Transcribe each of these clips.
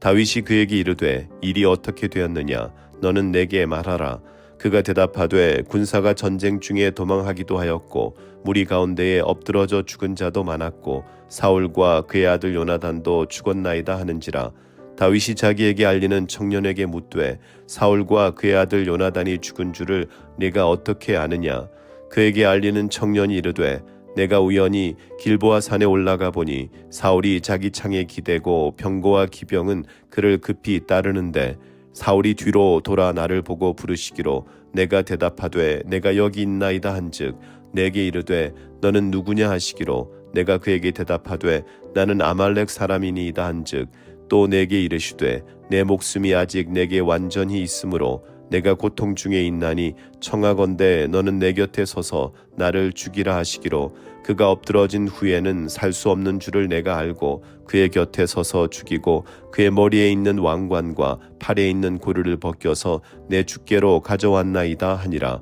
다윗이 그에게 이르되 일이 어떻게 되었느냐? 너는 내게 말하라. 그가 대답하되 군사가 전쟁 중에 도망하기도 하였고 무리 가운데에 엎드러져 죽은 자도 많았고 사울과 그의 아들 요나단도 죽었나이다 하는지라. 다윗이 자기에게 알리는 청년에게 묻되 사울과 그의 아들 요나단이 죽은 줄을 네가 어떻게 아느냐? 그에게 알리는 청년이 이르되 내가 우연히 길보아 산에 올라가 보니 사울이 자기 창에 기대고 병거와 기병은 그를 급히 따르는데 사울이 뒤로 돌아 나를 보고 부르시기로 내가 대답하되 내가 여기 있나이다 한즉 내게 이르되 너는 누구냐 하시기로 내가 그에게 대답하되 나는 아말렉 사람이니이다 한즉 또 내게 이르시되 내 목숨이 아직 내게 완전히 있으므로 내가 고통 중에 있나니 청하건대 너는 내 곁에 서서 나를 죽이라 하시기로 그가 엎드러진 후에는 살 수 없는 줄을 내가 알고 그의 곁에 서서 죽이고 그의 머리에 있는 왕관과 팔에 있는 고르를 벗겨서 내 주께로 가져왔나이다 하니라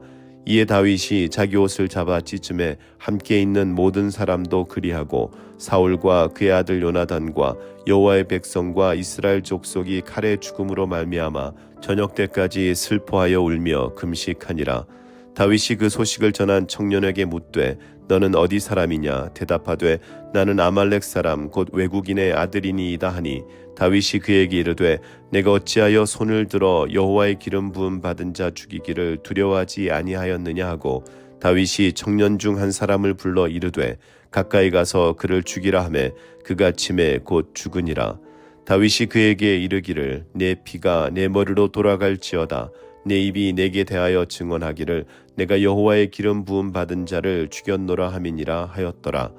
이에 다윗이 자기 옷을 잡아 찢음에 함께 있는 모든 사람도 그리하고 사울과 그의 아들 요나단과 여호와의 백성과 이스라엘 족속이 칼의 죽음으로 말미암아 저녁 때까지 슬퍼하여 울며 금식하니라. 다윗이 그 소식을 전한 청년에게 묻되 너는 어디 사람이냐? 대답하되 나는 아말렉 사람 곧 외국인의 아들이니이다 하니 다윗이 그에게 이르되 내가 어찌하여 손을 들어 여호와의 기름 부음 받은 자 죽이기를 두려워하지 아니하였느냐 하고 다윗이 청년 중 한 사람을 불러 이르되 가까이 가서 그를 죽이라 하매 그가 침에 곧 죽으니라. 다윗이 그에게 이르기를 내 피가 내 머리로 돌아갈지어다. 내 입이 내게 대하여 증언하기를 내가 여호와의 기름 부음 받은 자를 죽였노라 함이니라 하였더라.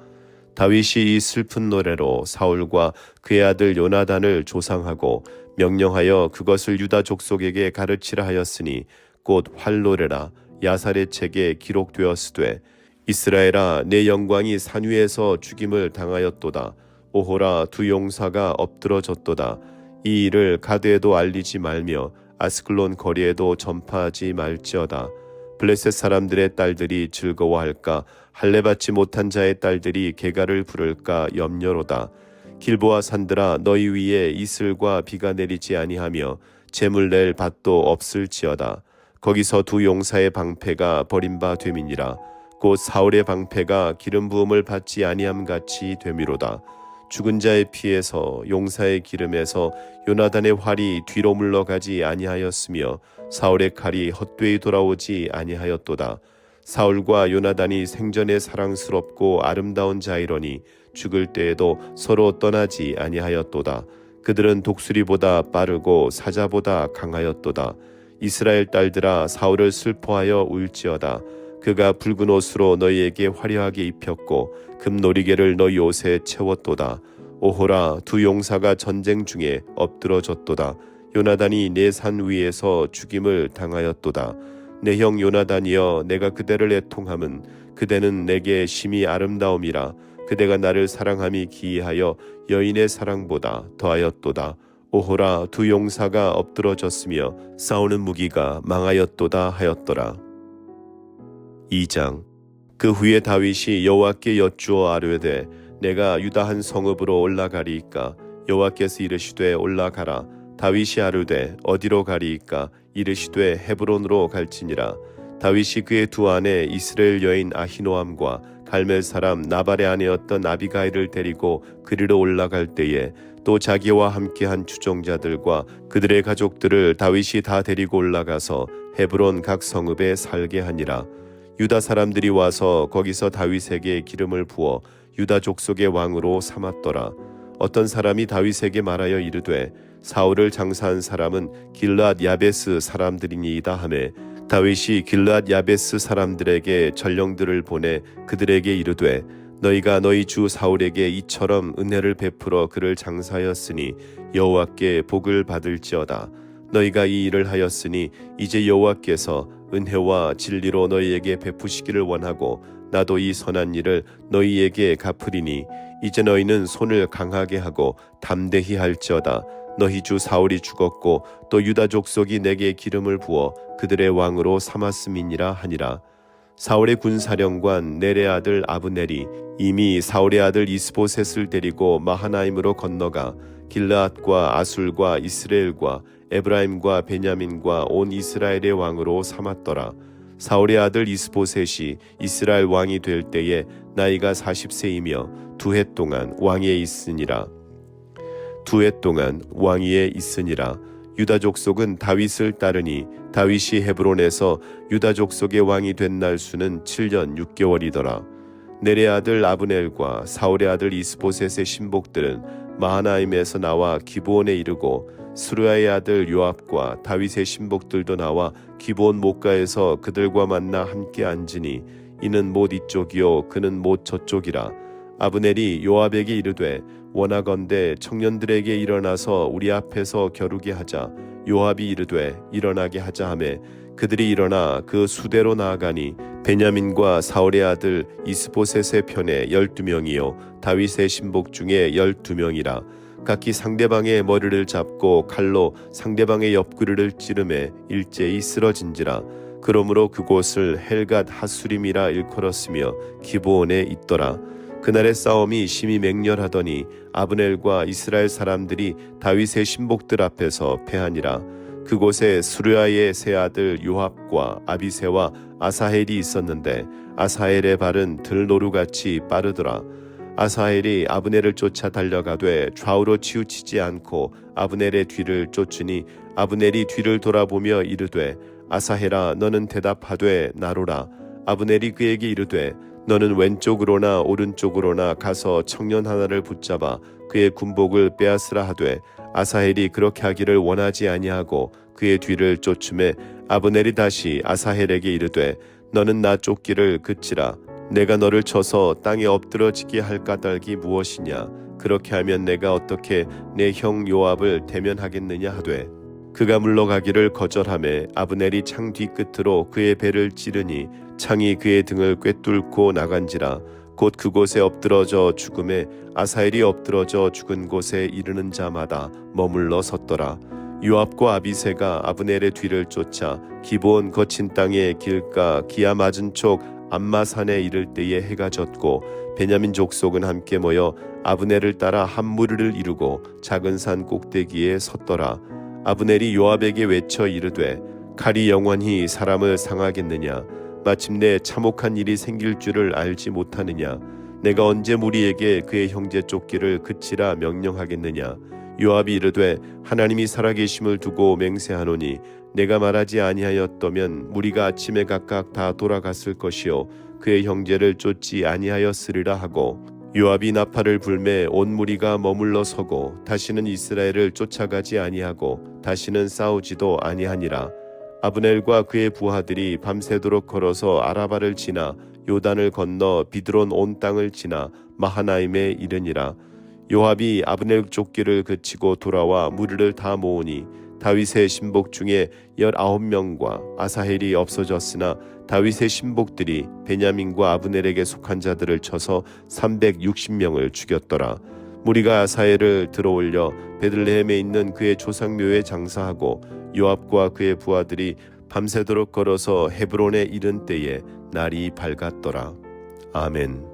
다윗이 이 슬픈 노래로 사울과 그의 아들 요나단을 조상하고 명령하여 그것을 유다 족속에게 가르치라 하였으니 곧 활노래라 야살의 책에 기록되었으되 이스라엘아 내 영광이 산 위에서 죽임을 당하였도다 오호라 두 용사가 엎드러졌도다 이 일을 가드에도 알리지 말며 아스클론 거리에도 전파하지 말지어다. 블레셋 사람들의 딸들이 즐거워할까 할례 받지 못한 자의 딸들이 개가를 부를까 염려로다. 길보아 산들아 너희 위에 이슬과 비가 내리지 아니하며 재물 낼 밭도 없을지어다. 거기서 두 용사의 방패가 버림바 됨이니라. 곧 사울의 방패가 기름 부음을 받지 아니함 같이 되미로다. 죽은 자의 피에서 용사의 기름에서 요나단의 활이 뒤로 물러가지 아니하였으며 사울의 칼이 헛되이 돌아오지 아니하였도다. 사울과 요나단이 생전에 사랑스럽고 아름다운 자이러니 죽을 때에도 서로 떠나지 아니하였도다. 그들은 독수리보다 빠르고 사자보다 강하였도다. 이스라엘 딸들아 사울을 슬퍼하여 울지어다. 그가 붉은 옷으로 너희에게 화려하게 입혔고 금놀이개를 너희 옷에 채웠도다. 오호라 두 용사가 전쟁 중에 엎드러졌도다. 요나단이 내 산 위에서 죽임을 당하였도다. 내 형 요나단이여 내가 그대를 애통함은 그대는 내게 심히 아름다움이라 그대가 나를 사랑함이 기이하여 여인의 사랑보다 더하였도다. 오호라 두 용사가 엎드러졌으며 싸우는 무기가 망하였도다 하였더라. 2장 그 후에 다윗이 여호와께 여쭈어 아뢰되 내가 유다 한 성읍으로 올라가리이까? 여호와께서 이르시되 올라가라. 다윗이 아뢰되 어디로 가리이까? 이르시되 헤브론으로 갈지니라. 다윗이 그의 두 아내 이스라엘 여인 아히노암과 갈멜 사람 나발의 아내였던 아비가일을 데리고 그리로 올라갈 때에 또 자기와 함께한 추종자들과 그들의 가족들을 다윗이 다 데리고 올라가서 헤브론 각 성읍에 살게 하니라 유다 사람들이 와서 거기서 다윗에게 기름을 부어 유다 족속의 왕으로 삼았더라. 어떤 사람이 다윗에게 말하여 이르되 사울을 장사한 사람은 길랏 야베스 사람들이니이다 하매 다윗이 길랏 야베스 사람들에게 전령들을 보내 그들에게 이르되 너희가 너희 주 사울에게 이처럼 은혜를 베풀어 그를 장사하였으니 여호와께 복을 받을지어다 너희가 이 일을 하였으니 이제 여호와께서 은혜와 진리로 너희에게 베푸시기를 원하고 나도 이 선한 일을 너희에게 갚으리니 이제 너희는 손을 강하게 하고 담대히 할지어다. 너희 주 사울이 죽었고 또 유다 족속이 내게 기름을 부어 그들의 왕으로 삼았음이니라 하니라. 사울의 군사령관 네레 아들 아브넬이 이미 사울의 아들 이스보셋을 데리고 마하나임으로 건너가 길르앗과 아술과 이스라엘과 에브라임과 베냐민과 온 이스라엘의 왕으로 삼았더라. 사울의 아들 이스보셋이 이스라엘 왕이 될 때에 나이가 40세이며 두 해 동안 왕위에 있으니라. 두 해 동안 왕위에 있으니라. 유다 족속은 다윗을 따르니 다윗이 헤브론에서 유다 족속의 왕이 된 날 수는 7년 6개월이더라. 네레 아들 아브넬과 사울의 아들 이스보셋의 신복들은 마하나임에서 나와 기브온에 이르고 수르야의 아들 요압과 다윗의 신복들도 나와 기브온 목가에서 그들과 만나 함께 앉으니 이는 못 이쪽이요 그는 못 저쪽이라. 아브넬이 요압에게 이르되 원하건대 청년들에게 일어나서 우리 앞에서 겨루게 하자. 요압이 이르되 일어나게 하자 하매 그들이 일어나 그 수대로 나아가니 베냐민과 사울의 아들 이스보셋의 편에 열두 명이요 다윗의 신복 중에 열두 명이라 각기 상대방의 머리를 잡고 칼로 상대방의 옆구리를 찌르매 일제히 쓰러진지라. 그러므로 그곳을 헬갓 하수림이라 일컬었으며 기브온에 있더라. 그날의 싸움이 심히 맹렬하더니 아브넬과 이스라엘 사람들이 다윗의 신복들 앞에서 패하니라. 그곳에 수르야의 세 아들 요압과 아비세와 아사헬이 있었는데 아사헬의 발은 들노루같이 빠르더라 아사헬이 아브넬을 쫓아 달려가되 좌우로 치우치지 않고 아브넬의 뒤를 쫓으니 아브넬이 뒤를 돌아보며 이르되 아사헬아 너는 대답하되 나로라. 아브넬이 그에게 이르되 너는 왼쪽으로나 오른쪽으로나 가서 청년 하나를 붙잡아 그의 군복을 빼앗으라 하되 아사헬이 그렇게 하기를 원하지 아니하고 그의 뒤를 쫓음에 아브넬이 다시 아사헬에게 이르되 너는 나 쫓기를 그치라 내가 너를 쳐서 땅에 엎드러지게 할 까닭이 무엇이냐? 그렇게 하면 내가 어떻게 내 형 요압을 대면하겠느냐 하되 그가 물러가기를 거절하매 아브넬이 창 뒤끝으로 그의 배를 찌르니 창이 그의 등을 꿰뚫고 나간지라 곧 그곳에 엎드러져 죽음에 아사엘이 엎드러져 죽은 곳에 이르는 자마다 머물러 섰더라. 요압과 아비세가 아브넬의 뒤를 쫓아 기본 거친 땅의 길가 기아 맞은 쪽 암마산에 이를 때에 해가 졌고 베냐민 족속은 함께 모여 아브넬을 따라 한 무리를 이루고 작은 산 꼭대기에 섰더라. 아브넬이 요압에게 외쳐 이르되 칼이 영원히 사람을 상하겠느냐? 마침내 참혹한 일이 생길 줄을 알지 못하느냐? 내가 언제 무리에게 그의 형제 쫓기를 그치라 명령하겠느냐? 요압이 이르되 하나님이 살아계심을 두고 맹세하노니 내가 말하지 아니하였더면 무리가 아침에 각각 다 돌아갔을 것이요 그의 형제를 쫓지 아니하였으리라 하고 요압이 나팔을 불매 온 무리가 머물러 서고 다시는 이스라엘을 쫓아가지 아니하고 다시는 싸우지도 아니하니라. 아브넬과 그의 부하들이 밤새도록 걸어서 아라바를 지나 요단을 건너 비드론 온 땅을 지나 마하나임에 이르니라. 요압이 아브넬 쫓기를 그치고 돌아와 무리를 다 모으니 다윗의 신복 중에 열아홉 명과 아사헬이 없어졌으나 다윗의 신복들이 베냐민과 아브넬에게 속한 자들을 쳐서 360명을 죽였더라. 무리가 아사헬을 들어올려 베들레헴에 있는 그의 조상묘에 장사하고 요압과 그의 부하들이 밤새도록 걸어서 헤브론에 이른 때에 날이 밝았더라. 아멘.